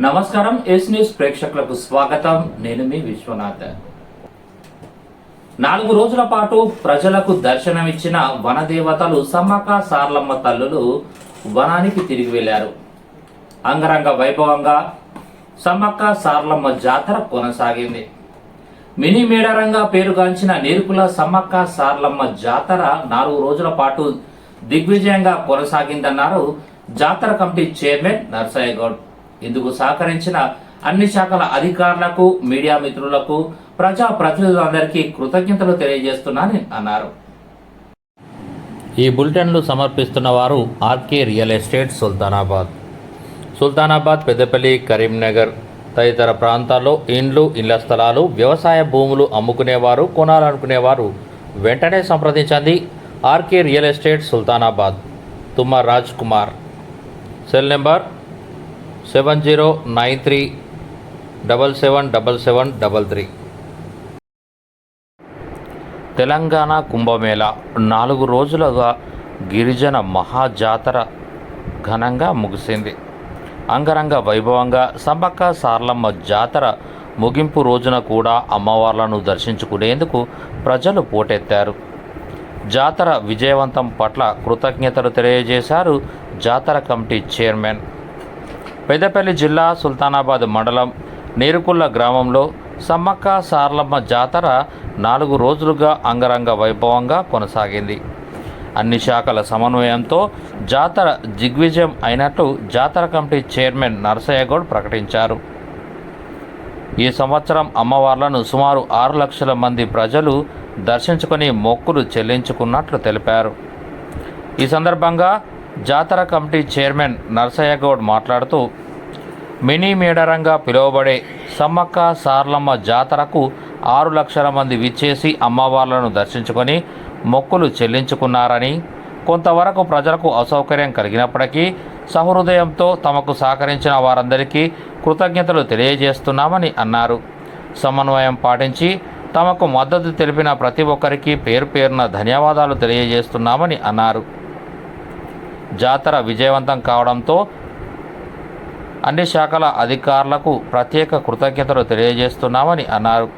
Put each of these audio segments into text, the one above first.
నమస్కారం yes news ప్రేక్షకులకు స్వాగతం. నేను మీ విశ్వనాథ్. నాలుగు రోజుల పాటు ప్రజలకు దర్శనమిచ్చిన వనదేవతలు సమ్మక్క సార్లమ్మ తల్లులు వనానికి తిరిగి వెళ్ళారు అంగరంగ వైభవంగా సమ్మక్క సార్లమ్మ జాతర కొనసాగింది. మినీ మేడారంగా పేరుగాంచిన నేర్పుల సమ్మక్క సార్లమ్మ జాతర నాలుగు రోజుల పాటు దిగ్విజయంగా కొనసాగిందన్నారు జాతర కమిటీ చైర్మన్ నర్సయ్య గౌడ్. ఇందుకు సహకరించిన అన్ని శాఖల అధికారులకు మీడియా మిత్రులకు ప్రజా ప్రతినిధులందరికీ కృతజ్ఞతలు తెలియజేస్తున్నానని అన్నారు. ఈ బులెటిన్లు సమర్పిస్తున్న వారు RK real estate Sultanabad. Sultanabad Peddapalli Karimnagar తదితర ప్రాంతాల్లో ఇండ్లు ఇళ్ళ స్థలాలు వ్యవసాయ భూములు అమ్ముకునేవారు కొనాలనుకునేవారు వెంటనే సంప్రదించండి. RK real estate Sultanabad Tumma Raj Kumar. Cell number seven zero nine three double seven double seven double three. Telangana Kumbh Mela నాలుగు రోజులుగా గిరిజన మహాజాతర ఘనంగా ముగిసింది. అంగరంగ వైభవంగా సమ్మక్క సార్లమ్మ జాతర ముగింపు రోజున కూడా అమ్మవార్లను దర్శించుకునేందుకు ప్రజలు పోటెత్తారు. జాతర విజయవంతం పట్ల కృతజ్ఞతలు తెలియజేశారు జాతర కమిటీ చైర్మన్ పెద్దపల్లి జిల్లా సుల్తానాబాద్ మండలం నేరుకుల్ల గ్రామంలో సమ్మక్క సార్లమ్మ జాతర నాలుగు రోజులుగా అంగరంగ వైభవంగా కొనసాగింది. అన్ని శాఖల సమన్వయంతో జాతర దిగ్విజయం అయినట్లు జాతర కమిటీ చైర్మన్ నరసయ్యగౌడ్ ప్రకటించారు. ఈ సంవత్సరం అమ్మవార్లను సుమారు ఆరు లక్షల మంది ప్రజలు దర్శించుకొని మొక్కులు చెల్లించుకున్నట్లు తెలిపారు. ఈ సందర్భంగా జాతర కమిటీ చైర్మన్ నర్సయ్యగౌడ్ మాట్లాడుతూ మినీ మేడరంగా పిలువబడే సమ్మక్క సార్లమ్మ జాతరకు ఆరు లక్షల మంది విచ్చేసి అమ్మవార్లను దర్శించుకొని మొక్కులు చెల్లించుకున్నారని కొంతవరకు ప్రజలకు అసౌకర్యం కలిగినప్పటికీ సహృదయంతో తమకు సహకరించిన వారందరికీ కృతజ్ఞతలు తెలియజేస్తున్నామని అన్నారు. సమన్వయం పాటించి తమకు మద్దతు తెలిపిన ప్రతి ఒక్కరికి పేరు పేరున ధన్యవాదాలు తెలియజేస్తున్నామని అన్నారు. జాతర విజయవంతం కావడంతో అన్ని శాఖల అధికారులకు ప్రత్యేక కృతజ్ఞతలు తెలియజేస్తున్నామని అన్నారు.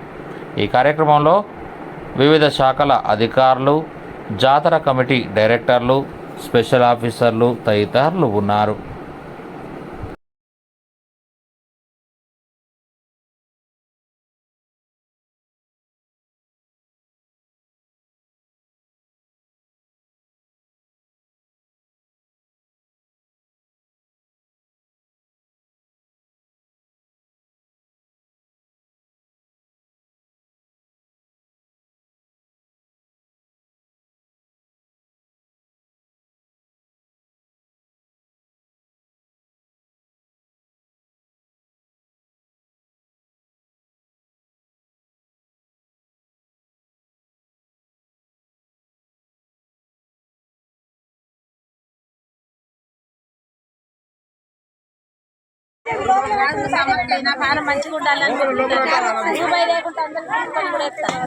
ఈ కార్యక్రమంలో వివిధ శాఖల అధికారులు జాతర కమిటీ డైరెక్టర్లు స్పెషల్ ఆఫీసర్లు తదితరులు ఉన్నారు. మంచిగా ఉండాలని పెట్టుకుంటాను రూపాయి లేకుండా అందరూ తీసుకొని కూడా ఎత్తాను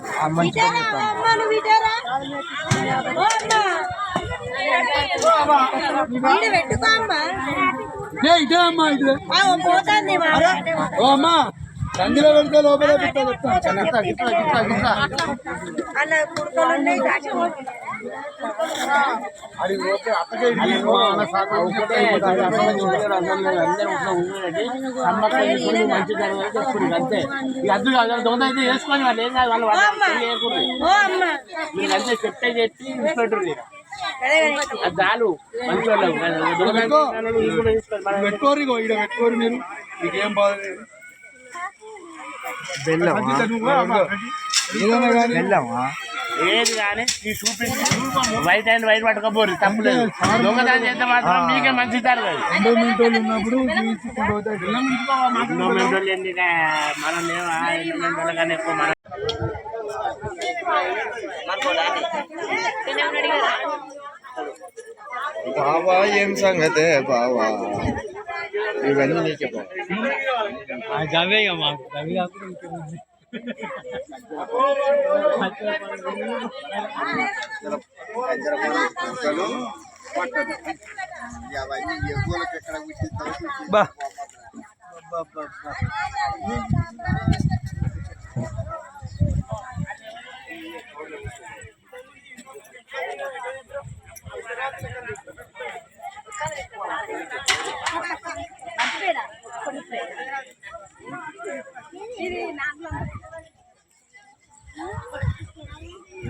పెట్టుకో అమ్మా. ఏ ఇదే అమ్మా ఇదే పోతుంది అమ్మా పెడితే లోపల పెట్టా. చెప్తాను అలా కుడుకలు ఉన్నాయి అడిగి పోతే అత్తకే అంతే ఈ అద్దు కాదు దొంగ అయితే వేసుకోండి వాళ్ళు ఏం కాదు వాళ్ళు వాళ్ళు చేయకూడదు ఓ మీరు అంతే చెప్తే చెప్పి ఇన్స్పెక్టర్ చాలు మంచి వాళ్ళు పెట్టుకోరు ఇక్కడ పెట్టుకోరు మీరు మీకేం బాధ లేదు బెల్లమా ఏది కానీ ఈ చూపించి వైట్ అండ్ వైట్ పట్టుకోపోరు తప్పులేదు. దొంగతనం చేస్తే మాత్రం మీకే మంచి జరగదు. మనం ఎక్కువ బావా ఏం సంగతే బావా? ఇవన్నీ నీకే బావ. మాకు. కాకుండా బా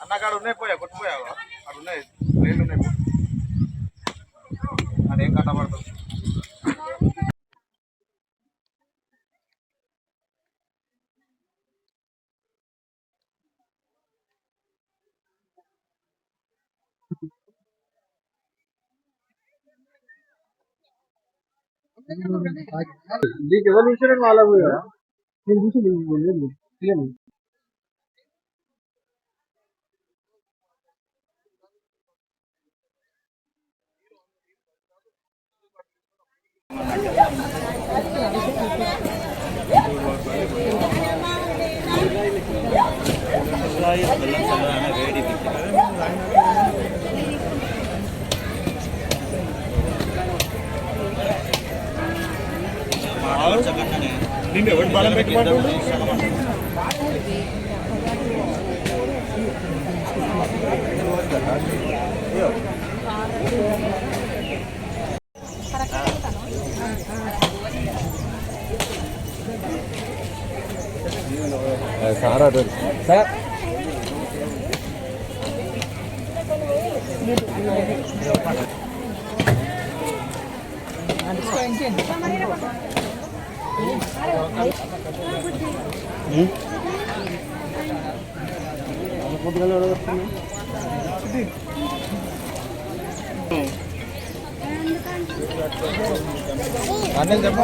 అన్నకాడ ఉన్నాయి పోయా కొట్టుపోయావా అక్కడ ఉన్నాయి ప్లేట్లు ఉన్నాయి నీకు ఎవరు చూసారని వాళ్ళ నేను చూసి తీయండి నిన్ను ఎవరు బలం పెట్టమంటుండు సార్ అన్నీ చెప్పు.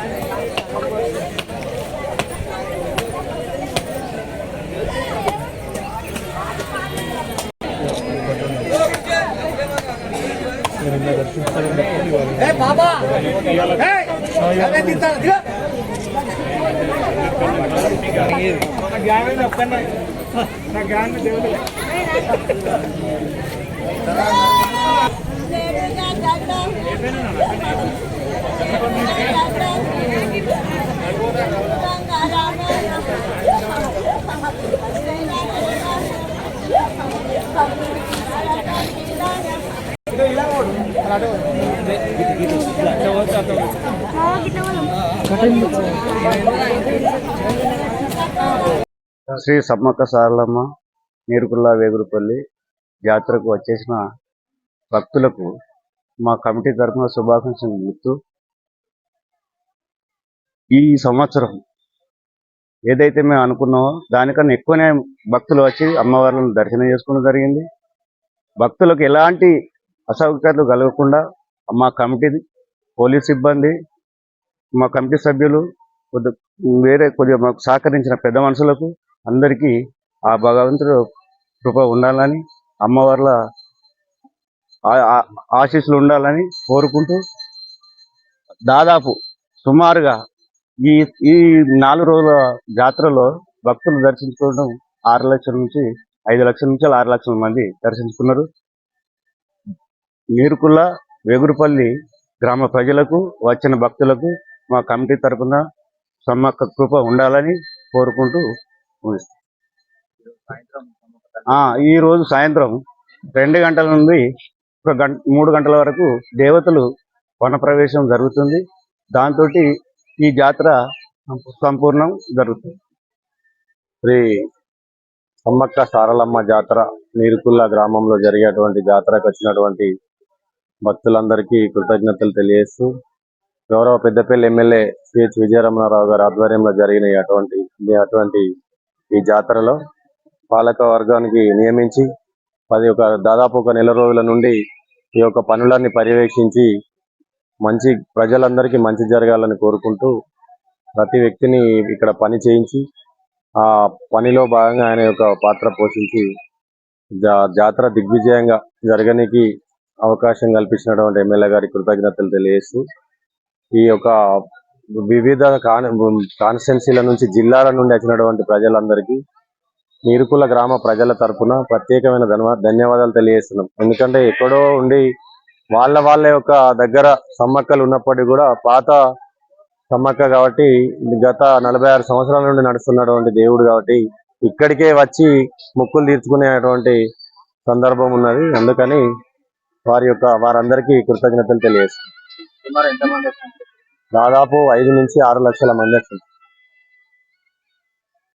ఎన్నో దర్శించాలని చెప్పి ఏమైనా శ్రీ సమ్మక్క సారలమ్మ నీరుకుల్లా వేగురుపల్లి జాతరకు వచ్చేసిన భక్తులకు మా కమిటీ తరఫున శుభాకాంక్షలు చెప్తూ ఈ సంవత్సరం ఏదైతే మేము అనుకున్నామో దానికన్నా ఎక్కువనే భక్తులు వచ్చి అమ్మవార్లను దర్శనం చేసుకోవడం జరిగింది. భక్తులకు ఎలాంటి అసౌకర్యాలు కలగకుండా మా కమిటీ పోలీస్ సిబ్బంది మా కమిటీ సభ్యులు కొద్ది వేరే కొద్దిగా మాకు సహకరించిన పెద్ద మనుషులకు అందరికీ ఆ భగవంతుడు కృప ఉండాలని అమ్మవార్ల ఆశీస్సులు ఉండాలని కోరుకుంటూ దాదాపు సుమారుగా ఈ ఈ నాలుగు రోజుల జాతరలో భక్తులు దర్శించుకోవడం ఆరు లక్షల నుంచి ఐదు లక్షల నుంచి ఆరు లక్షల మంది దర్శించుకున్నారు. నీరుకుల్ల వెగురుపల్లి గ్రామ ప్రజలకు వచ్చిన భక్తులకు మా కమిటీ తరఫున సమ్మక్క కృప ఉండాలని కోరుకుంటూ ముగిస్తున్నాం. ఆ ఈ రోజు సాయంత్రం రెండు గంటల నుండి ఒక గంట మూడు గంటల వరకు దేవతలు వనప్రవేశం జరుగుతుంది దాంతో ఈ జాతర సంపూర్ణం జరుగుతుంది శ్రీ సమ్మక్క సారలమ్మ జాతర నీరుకుల్ల గ్రామంలో జరిగేటువంటి జాతరకు వచ్చినటువంటి భక్తులందరికీ కృతజ్ఞతలు తెలియజేస్తూ గౌరవ పెద్దపల్లి ఎమ్మెల్యే సిహెచ్ విజయరమణారావు గారి ఆధ్వర్యంలో జరిగిన అటువంటి అటువంటి ఈ జాతరలో పాలక వర్గానికి నియమించి పది ఒక దాదాపు ఒక నెల రోజుల నుండి ఈ యొక్క పనులన్నీ పర్యవేక్షించి మంచి ప్రజలందరికీ మంచి జరగాలని కోరుకుంటూ ప్రతి వ్యక్తిని ఇక్కడ పని చేయించి ఆ పనిలో భాగంగా ఆయన యొక్క పాత్ర పోషించి జా- జాతర దిగ్విజయంగా జరగనికి అవకాశం కల్పించినటువంటి ఎమ్మెల్యే గారి కృతజ్ఞతలు తెలియజేస్తూ ఈ యొక్క వివిధ కాన్ నుంచి జిల్లాల నుండి వచ్చినటువంటి ప్రజలందరికీ నీరుకుల గ్రామ ప్రజల తరఫున ప్రత్యేకమైన ధన్యవా ధన్యవాదాలు తెలియజేస్తున్నాం. ఎందుకంటే ఎక్కడో ఉండి వాళ్ళ వాళ్ళ యొక్క దగ్గర సమ్మక్కలు ఉన్నప్పటికీ కూడా పాత సమ్మక్క కాబట్టి గత నలభై ఆరు సంవత్సరాల నుండి నడుస్తున్నటువంటి దేవుడు కాబట్టి ఇక్కడికే వచ్చి మొక్కులు తీర్చుకునేటువంటి సందర్భం ఉన్నది. అందుకని వారి యొక్క వారందరికీ కృతజ్ఞతలు తెలియజేస్తున్నాం. దాదాపు ఐదు నుంచి ఆరు లక్షల మంది వస్తుంది